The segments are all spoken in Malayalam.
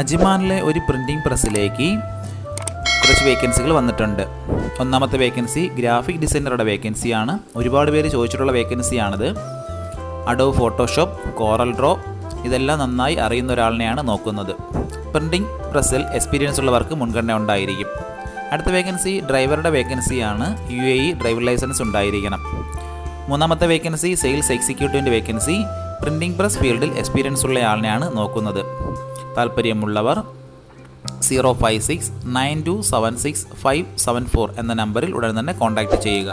അജ്മാനിലെ ഒരു പ്രിന്റിംഗ് പ്രസ്സിലേക്ക് കുറച്ച് വേക്കൻസികൾ വന്നിട്ടുണ്ട്. ഒന്നാമത്തെ വേക്കൻസി ഗ്രാഫിക് ഡിസൈനറുടെ വേക്കൻസിയാണ് ഒരുപാട് പേര് ചോദിച്ചിട്ടുള്ള വേക്കൻസിയാണിത് അഡോ ഫോട്ടോഷോപ്പ് കോറൽ ഡ്രോ ഇതെല്ലാം നന്നായി അറിയുന്ന ഒരാളിനെയാണ് നോക്കുന്നത്. പ്രിന്റിംഗ് പ്രസ്സിൽ എക്സ്പീരിയൻസ് ഉള്ളവർക്ക് മുൻഗണന ഉണ്ടായിരിക്കും. അടുത്ത വേക്കൻസി ഡ്രൈവറുടെ വേക്കൻസിയാണ് U A E driver license ഉണ്ടായിരിക്കണം. മൂന്നാമത്തെ വേക്കൻസി സെയിൽസ് എക്സിക്യൂട്ടീവിന്റെ വേക്കൻസി പ്രിന്റിംഗ് പ്രസ് ഫീൽഡിൽ എക്സ്പീരിയൻസ് ഉള്ള ആളിനെയാണ് നോക്കുന്നത്. താല്പര്യമുള്ളവർ zero five six nine two seven six five seven four എന്ന നമ്പറിൽ ഉടൻ തന്നെ കോൺടാക്റ്റ് ചെയ്യുക.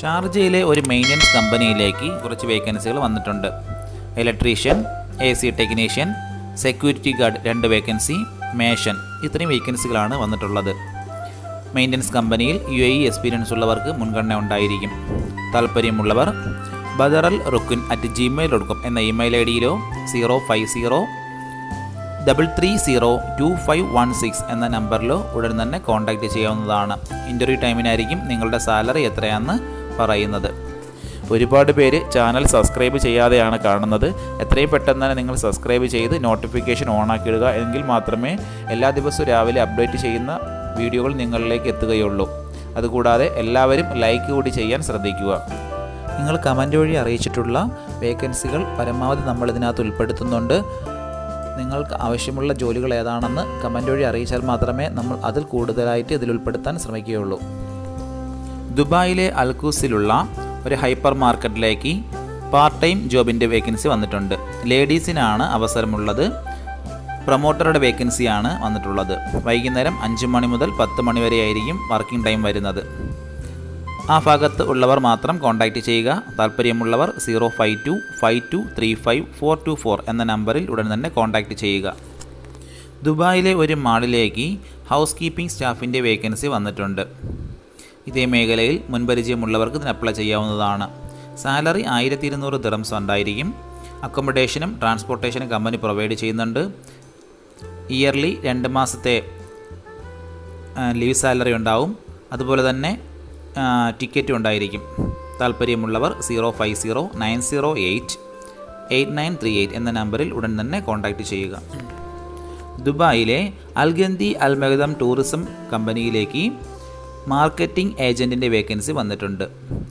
ഷാർജയിലെ ഒരു മെയിന്റനൻസ് കമ്പനിയിലേക്ക് കുറച്ച് വേക്കൻസികൾ വന്നിട്ടുണ്ട്. Electrician A C technician security guard രണ്ട് വേക്കൻസി മേഷൻ ഇത്രയും വേക്കൻസികളാണ് വന്നിട്ടുള്ളത്. മെയിന്റനൻസ് കമ്പനിയിൽ യു എ എക്സ്പീരിയൻസ് ഉള്ളവർക്ക് മുൻഗണന ഉണ്ടായിരിക്കും. താല്പര്യമുള്ളവർ Badr al Rukun at Gmail dot com എന്ന email I ഡിയിലോ zero five zero double three zero two five one six എന്ന നമ്പറിലോ ഉടൻ തന്നെ കോൺടാക്റ്റ് ചെയ്യാവുന്നതാണ്. ഇന്റർവ്യൂ ടൈമിനായിരിക്കും നിങ്ങളുടെ സാലറി എത്രയാണെന്ന് പറയുന്നത്. ഒരുപാട് പേര് ചാനൽ സബ്സ്ക്രൈബ് ചെയ്യാതെയാണ് കാണുന്നത്. എത്രയും പെട്ടെന്ന് തന്നെ നിങ്ങൾ സബ്സ്ക്രൈബ് ചെയ്ത് നോട്ടിഫിക്കേഷൻ ഓൺ ആക്കിയിടുക. എങ്കിൽ മാത്രമേ എല്ലാ ദിവസവും രാവിലെ അപ്ഡേറ്റ് ചെയ്യുന്ന വീഡിയോകൾ നിങ്ങളിലേക്ക് എത്തുകയുള്ളൂ. അതുകൂടാതെ എല്ലാവരും ലൈക്ക് കൂടി ചെയ്യാൻ ശ്രദ്ധിക്കുക. നിങ്ങൾ കമന്റ് വഴി അറിയിച്ചിട്ടുള്ള വേക്കൻസികൾ പരമാവധി നമ്മൾ ഇതിനകത്ത് ഉൾപ്പെടുത്തുന്നുണ്ട്. നിങ്ങൾക്ക് ആവശ്യമുള്ള ജോലികൾ ഏതാണെന്ന് കമന്റ് വഴി അറിയിച്ചാൽ മാത്രമേ നമ്മൾ അതിൽ കൂടുതലായിട്ട് ഇതിൽ ഉൾപ്പെടുത്താൻ ശ്രമിക്കുകയുള്ളൂ. ദുബായിലെ അൽക്കൂസിലുള്ള ഒരു ഹൈപ്പർ മാർക്കറ്റിലേക്ക് പാർട്ട് ടൈം ജോബിന്റെ വേക്കൻസി വന്നിട്ടുണ്ട്. ലേഡീസിനാണ് അവസരമുള്ളത്. പ്രൊമോട്ടറുടെ വേക്കൻസിയാണ് വന്നിട്ടുള്ളത്. വൈകുന്നേരം അഞ്ച് മണി മുതൽ പത്ത് മണി വരെ ആയിരിക്കും വർക്കിംഗ് ടൈം വരുന്നത്. ആ ഭാഗത്ത് ഉള്ളവർ മാത്രം കോൺടാക്റ്റ് ചെയ്യുക. താല്പര്യമുള്ളവർ zero five two five two three five four two four എന്ന നമ്പറിൽ ഉടൻ തന്നെ കോൺടാക്റ്റ് ചെയ്യുക. ദുബായിലെ ഒരു മാളിലേക്ക് ഹൗസ് കീപ്പിംഗ് സ്റ്റാഫിന്റെ വേക്കൻസി വന്നിട്ടുണ്ട്. ഇതേ മേഖലയിൽ മുൻപരിചയമുള്ളവർക്ക് ഇതിന് അപ്ലൈ ചെയ്യാവുന്നതാണ്. സാലറി ആയിരത്തി ഇരുന്നൂറ് ദിറംസ് ഉണ്ടായിരിക്കും. അക്കോമഡേഷനും ട്രാൻസ്പോർട്ടേഷനും കമ്പനി പ്രൊവൈഡ് ചെയ്യുന്നുണ്ട്. ഇയർലി രണ്ട് മാസത്തെ ലീവ് സാലറി ഉണ്ടാവും. അതുപോലെ തന്നെ ടിക്കറ്റും ഉണ്ടായിരിക്കും. താല്പര്യമുള്ളവർ zero five zero nine zero eight eight nine three eight എന്ന നമ്പറിൽ ഉടൻ തന്നെ കോൺടാക്റ്റ് ചെയ്യുക. ദുബായിലെ അൽഗന്തി അൽ ടൂറിസം കമ്പനിയിലേക്ക് മാർക്കറ്റിംഗ് ഏജന്റിന്റെ വേക്കൻസി വന്നിട്ടുണ്ട്.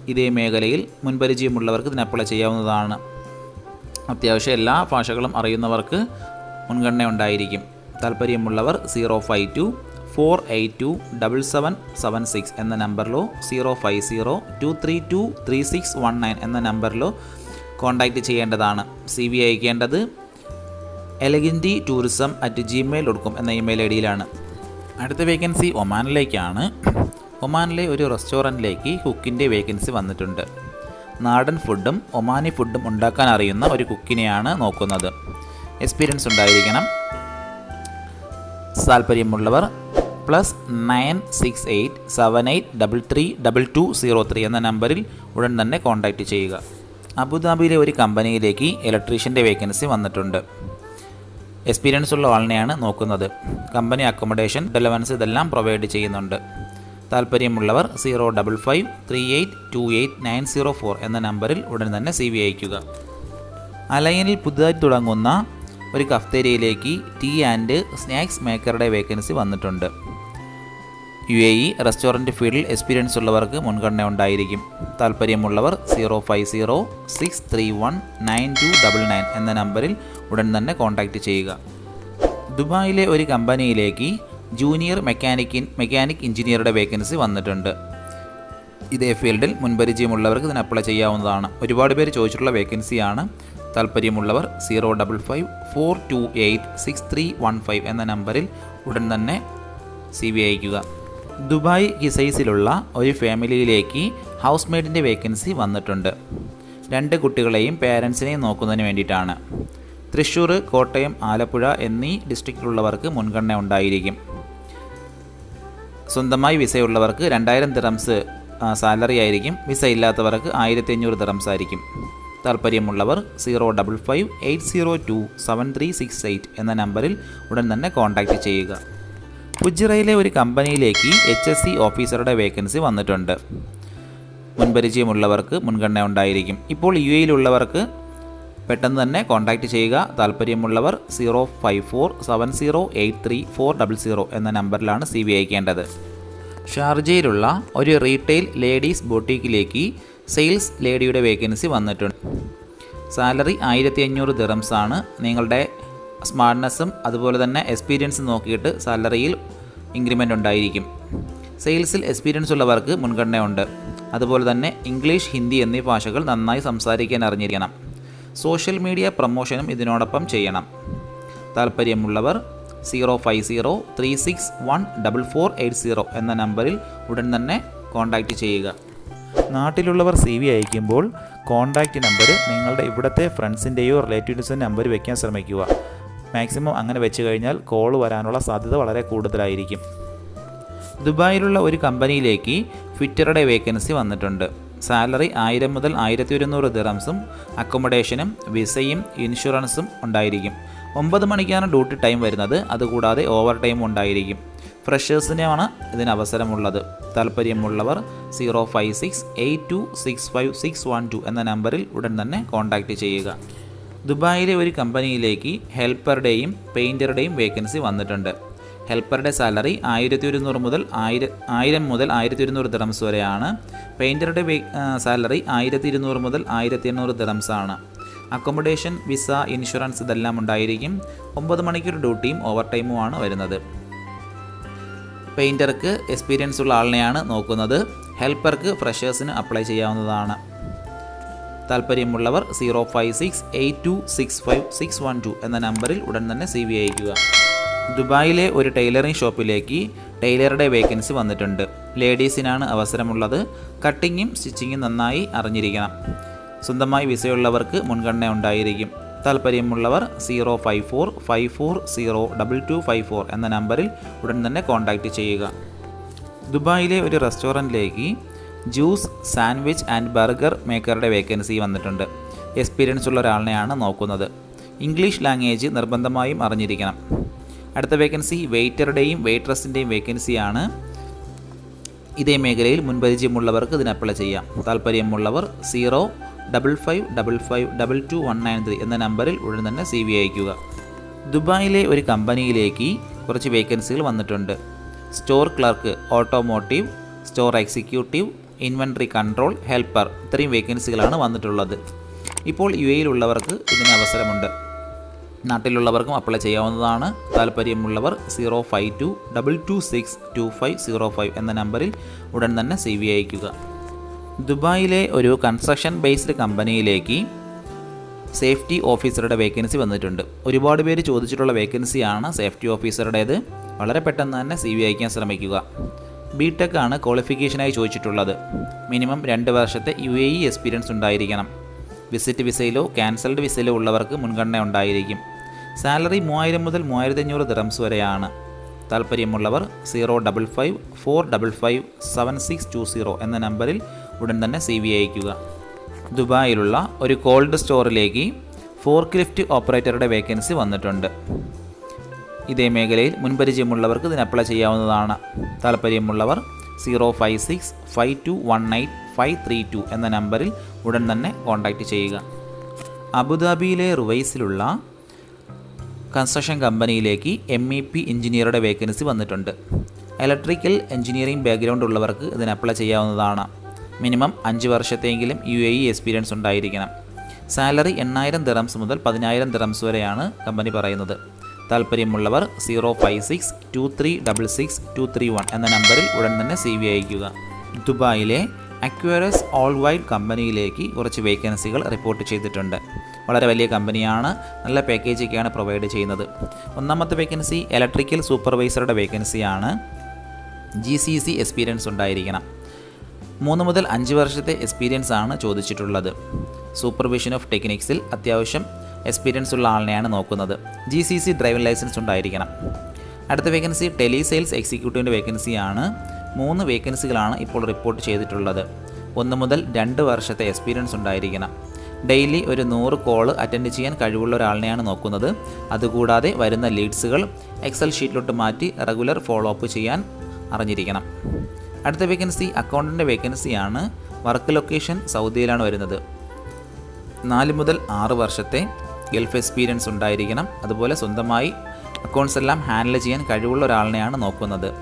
ഇതേ മേഖലയിൽ മുൻപരിചയമുള്ളവർക്ക് ഇതിന് അപ്ലൈ ചെയ്യാവുന്നതാണ്. അത്യാവശ്യം എല്ലാ ഭാഷകളും അറിയുന്നവർക്ക് മുൻഗണന ഉണ്ടായിരിക്കും. താല്പര്യമുള്ളവർ zero five two four eight two double seven seven six എന്ന നമ്പറിലോ zero five zero two three two three six one nine എന്ന നമ്പറിലോ കോൺടാക്റ്റ് ചെയ്യേണ്ടതാണ്. C V അയക്കേണ്ടത് Elegant tourism at Gmail dot എന്ന ഇമെയിൽ ഐ ഡിയിലാണ് അടുത്ത വേക്കൻസി ഒമാനിലേക്കാണ്. ഒമാനിലെ ഒരു റെസ്റ്റോറന്റിലേക്ക് കുക്കിന്റെ വേക്കൻസി വന്നിട്ടുണ്ട്. നാടൻ ഫുഡും ഒമാനി ഫുഡും ഉണ്ടാക്കാൻ അറിയുന്ന ഒരു കുക്കിനെയാണ് നോക്കുന്നത്. എക്സ്പീരിയൻസ് ഉണ്ടായിരിക്കണം. താല്പര്യമുള്ളവർ plus nine six eight seven eight double three double two zero three എന്ന നമ്പറിൽ ഉടൻ തന്നെ കോൺടാക്റ്റ് ചെയ്യുക. അബുദാബിയിലെ ഒരു കമ്പനിയിലേക്ക് ഇലക്ട്രീഷ്യന്റെ വേക്കൻസി വന്നിട്ടുണ്ട്. എക്സ്പീരിയൻസ് ഉള്ള ആളിനെയാണ് നോക്കുന്നത്. കമ്പനി അക്കോമഡേഷൻ ഡെലവൻസ് ഇതെല്ലാം പ്രൊവൈഡ് ചെയ്യുന്നുണ്ട്. താല്പര്യമുള്ളവർ zero double five three eight two eight nine zero four എന്ന നമ്പറിൽ ഉടൻ തന്നെ സി വി അയക്കുക അലൈനിൽ പുതുതായി തുടങ്ങുന്ന ഒരു കഫ്തേരിയയിലേക്ക് ടീ ആൻഡ് സ്നാക്സ് മേക്കറുടെ വേക്കൻസി വന്നിട്ടുണ്ട്. യു എ ഇ റെസ്റ്റോറന്റ് ഫീൽഡിൽ എക്സ്പീരിയൻസ് ഉള്ളവർക്ക് മുൻഗണന ഉണ്ടായിരിക്കും. താല്പര്യമുള്ളവർ zero five zero six three one nine two double nine എന്ന നമ്പറിൽ ഉടൻ തന്നെ കോൺടാക്റ്റ് ചെയ്യുക. ദുബായിലെ ഒരു കമ്പനിയിലേക്ക് ജൂനിയർ മെക്കാനിക്കിൻ മെക്കാനിക് എഞ്ചിനീയറുടെ വേക്കൻസി വന്നിട്ടുണ്ട്. ഇതേ ഫീൽഡിൽ മുൻപരിചയമുള്ളവർക്ക് ഇതിന് അപ്ലൈ ചെയ്യാവുന്നതാണ്. ഒരുപാട് പേര് ചോദിച്ചിട്ടുള്ള വേക്കൻസിയാണ്. താല്പര്യമുള്ളവർ zero double five four two eight six three one five എന്ന നമ്പറിൽ ഉടൻ തന്നെ സി വി അയക്കുക ദുബായ് ഹിസൈസിലുള്ള ഒരു ഫാമിലിയിലേക്ക് ഹൗസ് മെയ്ഡിന്റെ വേക്കൻസി വന്നിട്ടുണ്ട്. രണ്ട് കുട്ടികളെയും പേരൻസിനെയും നോക്കുന്നതിന് വേണ്ടിയിട്ടാണ്. തൃശ്ശൂർ കോട്ടയം ആലപ്പുഴ എന്നീ ഡിസ്ട്രിക്റ്റിലുള്ളവർക്ക് മുൻഗണന ഉണ്ടായിരിക്കും. സ്വന്തമായി വിസയുള്ളവർക്ക് രണ്ടായിരം ദിറംസ് സാലറി ആയിരിക്കും. വിസ ഇല്ലാത്തവർക്ക് ആയിരത്തി അഞ്ഞൂറ് ദിറംസ് ആയിരിക്കും. താല്പര്യമുള്ളവർ zero double five eight zero two seven three six eight എന്ന നമ്പറിൽ ഉടൻ തന്നെ കോൺടാക്റ്റ് ചെയ്യുക. ഫുജിറയിലെ ഒരു കമ്പനിയിലേക്ക് എച്ച് എസ് സി ഓഫീസറുടെ വേക്കൻസി വന്നിട്ടുണ്ട്. മുൻപരിചയമുള്ളവർക്ക് മുൻഗണന ഉണ്ടായിരിക്കും. ഇപ്പോൾ യു എയിലുള്ളവർക്ക് പെട്ടെന്ന് തന്നെ കോൺടാക്റ്റ് ചെയ്യുക. താല്പര്യമുള്ളവർ zero five four seven zero eight three four double zero എന്ന നമ്പറിലാണ് സി വി അയക്കേണ്ടത്. ഷാർജയിലുള്ള ഒരു റീറ്റെയിൽ ലേഡീസ് ബൊട്ടീക്കിലേക്ക് സെയിൽസ് ലേഡിയുടെ വേക്കൻസി വന്നിട്ടുണ്ട്. സാലറി ആയിരത്തി അഞ്ഞൂറ് ദിറംസാണ് നിങ്ങളുടെ സ്മാർട്ട്നെസ്സും അതുപോലെ തന്നെ എക്സ്പീരിയൻസും നോക്കിയിട്ട് സാലറിയിൽ ഇൻക്രിമെന്റ് ഉണ്ടായിരിക്കും. സെയിൽസിൽ എക്സ്പീരിയൻസ് ഉള്ളവർക്ക് മുൻഗണനയുണ്ട്. അതുപോലെ തന്നെ ഇംഗ്ലീഷ് ഹിന്ദി എന്നീ ഭാഷകൾ നന്നായി സംസാരിക്കാൻ അറിഞ്ഞിരിക്കണം. സോഷ്യൽ മീഡിയ പ്രൊമോഷനും ഇതിനോടൊപ്പം ചെയ്യണം. താല്പര്യമുള്ളവർ zero five zero three six one double four eight zero എന്ന നമ്പറിൽ ഉടൻ തന്നെ കോൺടാക്റ്റ് ചെയ്യുക. നാട്ടിലുള്ളവർ സി വി അയക്കുമ്പോൾ കോൺടാക്റ്റ് നമ്പർ നിങ്ങളുടെ ഇവിടുത്തെ ഫ്രണ്ട്സിന്റെയോ റിലേറ്റീവ്സിന്റെ നമ്പർ വയ്ക്കാൻ ശ്രമിക്കുക. മാക്സിമം അങ്ങനെ വെച്ച് കഴിഞ്ഞാൽ കോൾ വരാനുള്ള സാധ്യത വളരെ കൂടുതലായിരിക്കും. ദുബായിലുള്ള ഒരു കമ്പനിയിലേക്ക് ഫിറ്ററുടെ വേക്കൻസി വന്നിട്ടുണ്ട്. സാലറി ആയിരം മുതൽ ആയിരത്തി ഒരുന്നൂറ് ദിറംസും അക്കോമഡേഷനും വിസയും ഇൻഷുറൻസും ഉണ്ടായിരിക്കും. ഒമ്പത് മണിക്കാണ് ഡ്യൂട്ടി ടൈം വരുന്നത് അതുകൂടാതെ ഓവർ ടൈം ഉണ്ടായിരിക്കും. ഫ്രഷേഴ്സിനാണ് ഇതിന് അവസരമുള്ളത്. താല്പര്യമുള്ളവർ zero five six eight two six five six one two എന്ന നമ്പറിൽ ഉടൻ തന്നെ കോൺടാക്റ്റ് ചെയ്യുക. ദുബായിലെ ഒരു കമ്പനിയിലേക്ക് ഹെൽപ്പറുടെയും പെയിന്ററുടെയും വേക്കൻസി വന്നിട്ടുണ്ട്. ഹെൽപ്പറുടെ സാലറി ആയിരത്തി ഒരുന്നൂറ് മുതൽ ആയിരം ആയിരം മുതൽ ആയിരത്തി ഒരുന്നൂറ് ദിറംസ് വരെയാണ്. പെയിന്ററുടെ സാലറി ആയിരത്തി ഇരുന്നൂറ് മുതൽ ആയിരത്തി എണ്ണൂറ് ആണ്. അക്കോമഡേഷൻ വിസ ഇൻഷുറൻസ് ഇതെല്ലാം ഉണ്ടായിരിക്കും. ഒമ്പത് മണിക്കൂർ ഡ്യൂട്ടിയും ഓവർ ടൈമുമാണ് വരുന്നത്. പെയിന്റർക്ക് എക്സ്പീരിയൻസ് ഉള്ള ആളിനെയാണ് നോക്കുന്നത്. ഹെൽപ്പർക്ക് ഫ്രഷേഴ്സിന് അപ്ലൈ ചെയ്യാവുന്നതാണ്. താല്പര്യമുള്ളവർ zero five six eight two six five six one two എന്ന നമ്പറിൽ ഉടൻ തന്നെ സി വി അയക്കുക ദുബായിലെ ഒരു ടൈലറിംഗ് ഷോപ്പിലേക്ക് ടൈലറുടെ വേക്കൻസി വന്നിട്ടുണ്ട്. ലേഡീസിനാണ് അവസരമുള്ളത്. കട്ടിങ്ങും സ്റ്റിച്ചിങ്ങും നന്നായി അറിഞ്ഞിരിക്കണം. സ്വന്തമായി വിസയുള്ളവർക്ക് മുൻഗണന ഉണ്ടായിരിക്കും. താല്പര്യമുള്ളവർ zero five four five four zero double two five four എന്ന നമ്പറിൽ ഉടൻ തന്നെ കോൺടാക്റ്റ് ചെയ്യുക. ദുബായിലെ ഒരു റെസ്റ്റോറന്റിലേക്ക് ജ്യൂസ് സാൻഡ്വിച്ച് ആൻഡ് ബർഗർ മേക്കറുടെ വേക്കൻസി വന്നിട്ടുണ്ട്. എക്സ്പീരിയൻസ് ഉള്ള ഒരാളിനെയാണ് നോക്കുന്നത്. ഇംഗ്ലീഷ് ലാംഗ്വേജ് നിർബന്ധമായും അറിഞ്ഞിരിക്കണം. അടുത്ത വേക്കൻസി വെയിറ്ററുടെയും വെയിട്രസിന്റെയും വേക്കൻസിയാണ്. ഇതേ മേഖലയിൽ മുൻപരിചയമുള്ളവർക്ക് ഇതിന് അപ്ലൈ ചെയ്യാം. താല്പര്യമുള്ളവർ zero double five double five double two one nine three എന്ന നമ്പറിൽ ഉടൻ തന്നെ സി വി അയക്കുക ദുബായിലെ ഒരു കമ്പനിയിലേക്ക് കുറച്ച് വേക്കൻസികൾ വന്നിട്ടുണ്ട്. Store clerk automotive store executive inventory control helper ഇത്രയും വേക്കൻസികളാണ് വന്നിട്ടുള്ളത്. ഇപ്പോൾ യു എയിലുള്ളവർക്ക് ഇതിന് അവസരമുണ്ട്. നാട്ടിലുള്ളവർക്കും അപ്ലൈ ചെയ്യാവുന്നതാണ്. താല്പര്യമുള്ളവർ zero five two double two six two five zero five എന്ന നമ്പറിൽ ഉടൻ തന്നെ സി വി അയക്കുക ദുബായിലെ ഒരു കൺസ്ട്രക്ഷൻ ബേസ്ഡ് കമ്പനിയിലേക്ക് സേഫ്റ്റി ഓഫീസറുടെ വേക്കൻസി വന്നിട്ടുണ്ട്. ഒരുപാട് പേര് ചോദിച്ചിട്ടുള്ള വേക്കൻസിയാണ് സേഫ്റ്റി ഓഫീസറുടേത് വളരെ പെട്ടെന്ന് തന്നെ സി വി അയക്കാൻ ശ്രമിക്കുക. ബി ടെക് ആണ് ക്വാളിഫിക്കേഷനായി ചോദിച്ചിട്ടുള്ളത്. മിനിമം രണ്ട് വർഷത്തെ യു എ ഇ എക്സ്പീരിയൻസ് ഉണ്ടായിരിക്കണം. വിസിറ്റ് വിസയിലോ ക്യാൻസൽഡ് വിസയിലോ ഉള്ളവർക്ക് മുൻഗണന ഉണ്ടായിരിക്കും. സാലറി മൂവായിരം മുതൽ മൂവായിരത്തി അഞ്ഞൂറ് ദിറംസ് വരെയാണ്. താല്പര്യമുള്ളവർ zero double five four double five seven six two zero എന്ന നമ്പറിൽ ഉടൻ തന്നെ സി വി അയക്കുക ദുബായിലുള്ള ഒരു കോൾഡ് സ്റ്റോറിലേക്ക് ഫോർക്ക് ലിഫ്റ്റ് ഓപ്പറേറ്ററുടെ വേക്കൻസി വന്നിട്ടുണ്ട്. ഇതേ മേഖലയിൽ മുൻപരിചയമുള്ളവർക്ക് ഇതിന് അപ്ലൈ ചെയ്യാവുന്നതാണ്. താല്പര്യമുള്ളവർ zero five six five two one eight five three two എന്ന നമ്പറിൽ ഉടൻ തന്നെ കോൺടാക്റ്റ് ചെയ്യുക. അബുദാബിയിലെ റുവൈസിലുള്ള കൺസ്ട്രക്ഷൻ കമ്പനിയിലേക്ക് എം ഇ പി എഞ്ചിനീയറുടെ വേക്കൻസി വന്നിട്ടുണ്ട്. ഇലക്ട്രിക്കൽ എഞ്ചിനീയറിംഗ് ബാക്ക്ഗ്രൗണ്ട് ഉള്ളവർക്ക് ഇതിന് അപ്ലൈ ചെയ്യാവുന്നതാണ്. മിനിമം അഞ്ച് വർഷത്തെങ്കിലും യു എ ഇ എക്സ്പീരിയൻസ് ഉണ്ടായിരിക്കണം. സാലറി എണ്ണായിരം ദിറംസ് മുതൽ പതിനായിരം ദിറംസ് വരെയാണ് കമ്പനി പറയുന്നത്. താല്പര്യമുള്ളവർ zero five six two three double six two three one എന്ന നമ്പറിൽ ഉടൻ തന്നെ സി വി അയക്കുക ദുബായിലെ അക്വേറസ് ഓൾ വൈഡ് കമ്പനിയിലേക്ക് കുറച്ച് വേക്കൻസികൾ റിപ്പോർട്ട് ചെയ്തിട്ടുണ്ട്. വളരെ വലിയ കമ്പനിയാണ് നല്ല പാക്കേജൊക്കെയാണ് പ്രൊവൈഡ് ചെയ്യുന്നത്. ഒന്നാമത്തെ വേക്കൻസി ഇലക്ട്രിക്കൽ സൂപ്പർവൈസറുടെ വേക്കൻസിയാണ്. ജി സി സി എക്സ്പീരിയൻസ് ഉണ്ടായിരിക്കണം. മൂന്ന് മുതൽ അഞ്ച് വർഷത്തെ എക്സ്പീരിയൻസ് ആണ് ചോദിച്ചിട്ടുള്ളത്. സൂപ്പർവിഷൻ ഓഫ് ടെക്നിക്സിൽ അത്യാവശ്യം എക്സ്പീരിയൻസ് ഉള്ള ആളിനെയാണ് നോക്കുന്നത്. G C C driving license ഉണ്ടായിരിക്കണം. അടുത്ത വേക്കൻസി ടെലി സെയിൽസ് എക്സിക്യൂട്ടീവിന്റെ വേക്കൻസിയാണ് മൂന്ന് വേക്കൻസികളാണ് ഇപ്പോൾ റിപ്പോർട്ട് ചെയ്തിട്ടുള്ളത്. ഒന്ന് മുതൽ രണ്ട് വർഷത്തെ എക്സ്പീരിയൻസ് ഉണ്ടായിരിക്കണം. ഡെയിലി ഒരു നൂറ് കോൾ അറ്റൻഡ് ചെയ്യാൻ കഴിവുള്ള ഒരാളിനെയാണ് നോക്കുന്നത്. അതുകൂടാതെ വരുന്ന ലീഡ്സുകൾ എക്സൽ ഷീറ്റിലോട്ട് മാറ്റി റെഗുലർ ഫോളോ അപ്പ് ചെയ്യാൻ അറിഞ്ഞിരിക്കണം. അടുത്ത വേക്കൻസി അക്കൗണ്ടന്റ് വേക്കൻസിയാണ് വർക്ക് ലൊക്കേഷൻ സൗദിയിലാണ് വരുന്നത്. നാല് മുതൽ ആറ് വർഷത്തെ ഗൾഫ് എക്സ്പീരിയൻസ് ഉണ്ടായിരിക്കണം. അതുപോലെ സ്വന്തമായി അക്കൗണ്ട്സ് എല്ലാം ഹാൻഡിൽ ചെയ്യാൻ കഴിവുള്ള ഒരാളിനെയാണ് നോക്കുന്നത്.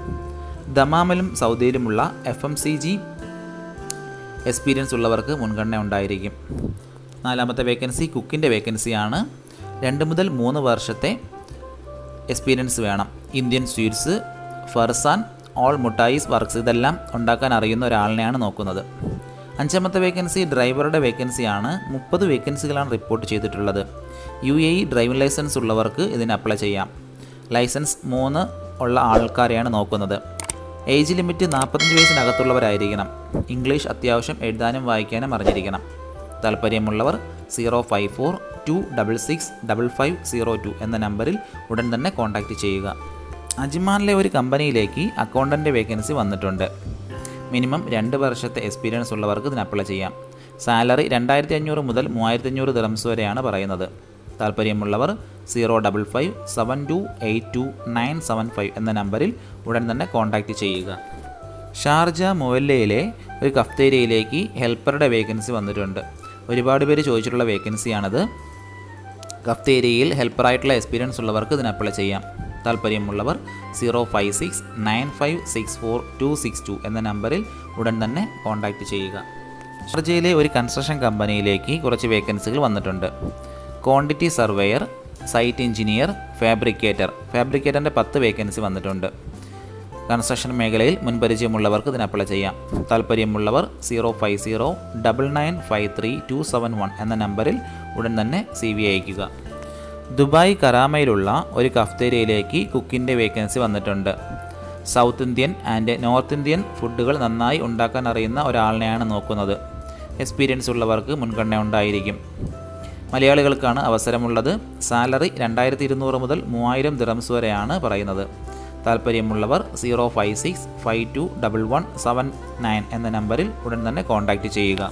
ദമാമിലും സൗദിയിലുമുള്ള F M C G experience ഉള്ളവർക്ക് മുൻഗണന ഉണ്ടായിരിക്കും. നാലാമത്തെ വേക്കൻസി കുക്കിന്റെ വേക്കൻസിയാണ് രണ്ട് മുതൽ മൂന്ന് വർഷത്തെ എക്സ്പീരിയൻസ് വേണം. ഇന്ത്യൻ സ്വീറ്റ്സ് ഫർസാൻ ഓൾ മുട്ടായിസ് വർക്ക്സ് ഇതെല്ലാം ഉണ്ടാക്കാൻ അറിയുന്ന ഒരാളിനെയാണ് നോക്കുന്നത്. അഞ്ചാമത്തെ വേക്കൻസി ഡ്രൈവറുടെ വേക്കൻസിയാണ് മുപ്പത് വേക്കൻസികളാണ് റിപ്പോർട്ട് ചെയ്തിട്ടുള്ളത്. U A E driving licence ഉള്ളവർക്ക് ഇതിന് അപ്ലൈ ചെയ്യാം. ലൈസൻസ് മൂന്ന് ഉള്ള ആൾക്കാരെയാണ് നോക്കുന്നത്. ഏജ് ലിമിറ്റ് നാൽപ്പത്തഞ്ച് വയസ്സിനകത്തുള്ളവരായിരിക്കണം. ഇംഗ്ലീഷ് അത്യാവശ്യം എഴുതാനും വായിക്കാനും അറിഞ്ഞിരിക്കണം. താല്പര്യമുള്ളവർ zero five four two double six double five zero two എന്ന നമ്പറിൽ ഉടൻ തന്നെ കോൺടാക്റ്റ് ചെയ്യുക. അജിമാനിലെ ഒരു കമ്പനിയിലേക്ക് അക്കൗണ്ടന്റ് വേക്കൻസി വന്നിട്ടുണ്ട്. മിനിമം രണ്ട് വർഷത്തെ എക്സ്പീരിയൻസ് ഉള്ളവർക്ക് ഇതിന് അപ്ലൈ ചെയ്യാം. സാലറി രണ്ടായിരത്തി അഞ്ഞൂറ് മുതൽ മൂവായിരത്തി അഞ്ഞൂറ് ദിറംസ് വരെയാണ് പറയുന്നത്. താല്പര്യമുള്ളവർ zero double five seven two eight two nine seven five എന്ന നമ്പറിൽ ഉടൻ തന്നെ കോൺടാക്റ്റ് ചെയ്യുക. ഷാർജ മൊവല്ലയിലെ ഒരു കഫ്തേരിയയിലേക്ക് ഹെൽപ്പറുടെ വേക്കൻസി വന്നിട്ടുണ്ട്. ഒരുപാട് പേര് ചോദിച്ചിട്ടുള്ള വേക്കൻസിയാണത്. കഫ്തേരിയയിൽ ഹെൽപ്പറായിട്ടുള്ള എക്സ്പീരിയൻസ് ഉള്ളവർക്ക് ഇതിന് അപ്ലൈ ചെയ്യാം. താല്പര്യമുള്ളവർ zero five six nine five six four two six two എന്ന നമ്പറിൽ ഉടൻ തന്നെ കോൺടാക്റ്റ് ചെയ്യുക. ഷാർജയിലെ ഒരു കൺസ്ട്രക്ഷൻ കമ്പനിയിലേക്ക് കുറച്ച് വേക്കൻസികൾ വന്നിട്ടുണ്ട്. Quantity surveyor site engineer fabricator. ഫാബ്രിക്കേറ്ററിന്റെ പത്ത് വേക്കൻസി വന്നിട്ടുണ്ട്. കൺസ്ട്രക്ഷൻ മേഖലയിൽ മുൻപരിചയമുള്ളവർക്ക് ഇതിന് അപ്ലൈ ചെയ്യാം. താല്പര്യമുള്ളവർ zero five zero double nine five three two seven one എന്ന നമ്പറിൽ ഉടൻ തന്നെ സി വി അയക്കുക ദുബായ് കരാമയിലുള്ള ഒരു കഫ്തേരിയയിലേക്ക് കുക്കിന്റെ വേക്കൻസി വന്നിട്ടുണ്ട്. South Indian and north Indian ഫുഡുകൾ നന്നായി ഉണ്ടാക്കാൻ അറിയുന്ന ഒരാളിനെയാണ് നോക്കുന്നത്. എക്സ്പീരിയൻസ് ഉള്ളവർക്ക് മുൻഗണന ഉണ്ടായിരിക്കും. മലയാളികൾക്കാണ് അവസരമുള്ളത്. സാലറി രണ്ടായിരത്തി ഇരുന്നൂറ് മുതൽ മൂവായിരം ദിറംസ് വരെയാണ് പറയുന്നത്. താല്പര്യമുള്ളവർ zero five six five two double one seven nine എന്ന നമ്പറിൽ ഉടൻ തന്നെ കോൺടാക്റ്റ് ചെയ്യുക.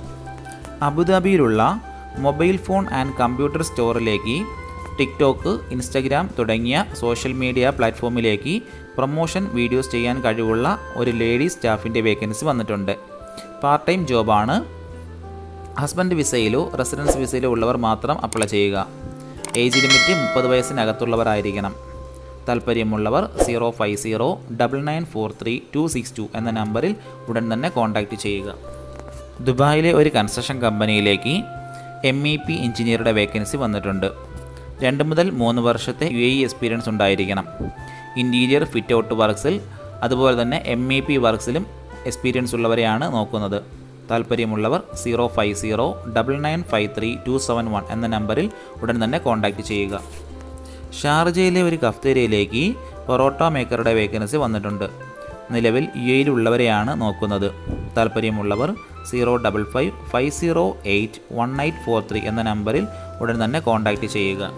അബുദാബിയിലുള്ള മൊബൈൽ ഫോൺ ആൻഡ് കമ്പ്യൂട്ടർ സ്റ്റോറിലേക്ക് ടിക്ടോക്ക് ഇൻസ്റ്റഗ്രാം തുടങ്ങിയ സോഷ്യൽ മീഡിയ പ്ലാറ്റ്ഫോമിലേക്ക് പ്രൊമോഷൻ വീഡിയോസ് ചെയ്യാൻ കഴിവുള്ള ഒരു ലേഡി സ്റ്റാഫിന്റെ വേക്കൻസി വന്നിട്ടുണ്ട്. പാർട്ട് ടൈം ജോബാണ്. ഹസ്ബൻഡ് വിസയിലോ റെസിഡൻസ് വിസയിലോ ഉള്ളവർ മാത്രം അപ്ലൈ ചെയ്യുക. ഏജ് ലിമിറ്റ് മുപ്പത് വയസ്സിനകത്തുള്ളവരായിരിക്കണം. താല്പര്യമുള്ളവർ zero five zero double nine four three two six two എന്ന നമ്പറിൽ ഉടൻ തന്നെ കോൺടാക്റ്റ് ചെയ്യുക. ദുബായിലെ ഒരു കൺസ്ട്രക്ഷൻ കമ്പനിയിലേക്ക് എം ഇ പി എഞ്ചിനീയറുടെ വേക്കൻസി വന്നിട്ടുണ്ട്. രണ്ട് മുതൽ മൂന്ന് വർഷത്തെ യു എ എക്സ്പീരിയൻസ് ഉണ്ടായിരിക്കണം. ഇന്റീരിയർ ഫിറ്റ് ഔട്ട് വർക്ക്സിൽ അതുപോലെ തന്നെ എം ഇ പി വർക്ക്സിലും എക്സ്പീരിയൻസ് ഉള്ളവരെയാണ് നോക്കുന്നത്. താല്പര്യമുള്ളവർ zero five zero double nine five three two seven one എന്ന നമ്പറിൽ ഉടൻ തന്നെ കോൺടാക്റ്റ് ചെയ്യുക. ഷാർജയിലെ ഒരു കഫ്തേരിയയിലേക്ക് പൊറോട്ട മേക്കറുടെ വേക്കൻസി വന്നിട്ടുണ്ട്. നിലവിൽ യു എയിലുള്ളവരെയാണ് നോക്കുന്നത്. താല്പര്യമുള്ളവർ zero double five five zero eight one eight four three എന്ന നമ്പറിൽ ഉടൻ തന്നെ കോൺടാക്റ്റ് ചെയ്യുക.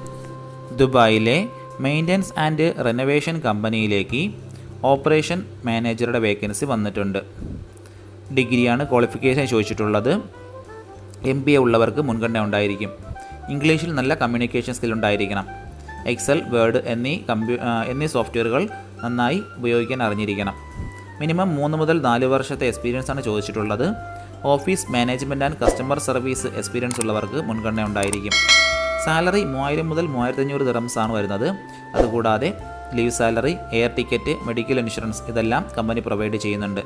ദുബായിലെ മെയിന്റനൻസ് ആൻഡ് റെനോവേഷൻ കമ്പനിയിലേക്ക് ഓപ്പറേഷൻ മാനേജറുടെ വേക്കൻസി വന്നിട്ടുണ്ട്. ഡിഗ്രിയാണ് ക്വാളിഫിക്കേഷൻ ചോദിച്ചിട്ടുള്ളത്. എം ബി എ ഉള്ളവർക്ക് മുൻഗണന ഉണ്ടായിരിക്കും. ഇംഗ്ലീഷിൽ നല്ല കമ്മ്യൂണിക്കേഷൻ സ്കിൽ ഉണ്ടായിരിക്കണം. എക്സൽ വേർഡ് എന്നീ കമ്പ്യൂ എന്നീ സോഫ്റ്റ്വെയറുകൾ നന്നായി ഉപയോഗിക്കാൻ അറിഞ്ഞിരിക്കണം. മിനിമം മൂന്ന് മുതൽ നാല് വർഷത്തെ എക്സ്പീരിയൻസ് ആണ് ചോദിച്ചിട്ടുള്ളത്. Office management and customer service experience ഉള്ളവർക്ക് മുൻഗണന ഉണ്ടായിരിക്കും. സാലറി മൂവായിരം മുതൽ മൂവായിരത്തി അഞ്ഞൂറ് ദിറംസ് ആണ് വരുന്നത്. അതുകൂടാതെ leave salary air ticket medical insurance ഇതെല്ലാം കമ്പനി പ്രൊവൈഡ് ചെയ്യുന്നുണ്ട്.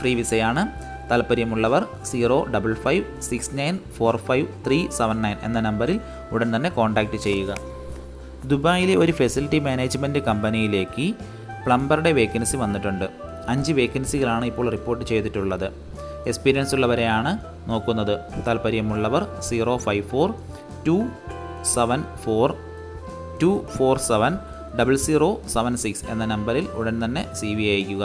ഫ്രീ വിസയാണ് താല്പര്യമുള്ളവർ zero double five six nine four five three seven nine എന്ന നമ്പറിൽ ഉടൻ തന്നെ കോൺടാക്റ്റ് ചെയ്യുക. ദുബായിലെ ഒരു ഫെസിലിറ്റി മാനേജ്മെന്റ് കമ്പനിയിലേക്ക് പ്ലംബറുടെ വേക്കൻസി വന്നിട്ടുണ്ട്. അഞ്ച് വേക്കൻസികളാണ് ഇപ്പോൾ റിപ്പോർട്ട് ചെയ്തിട്ടുള്ളത്. എക്സ്പീരിയൻസ് ഉള്ളവരെയാണ് നോക്കുന്നത്. താല്പര്യമുള്ളവർ zero five four two seven four two four seven double zero seven six എന്ന നമ്പറിൽ ഉടൻ തന്നെ സി വി അയക്കുക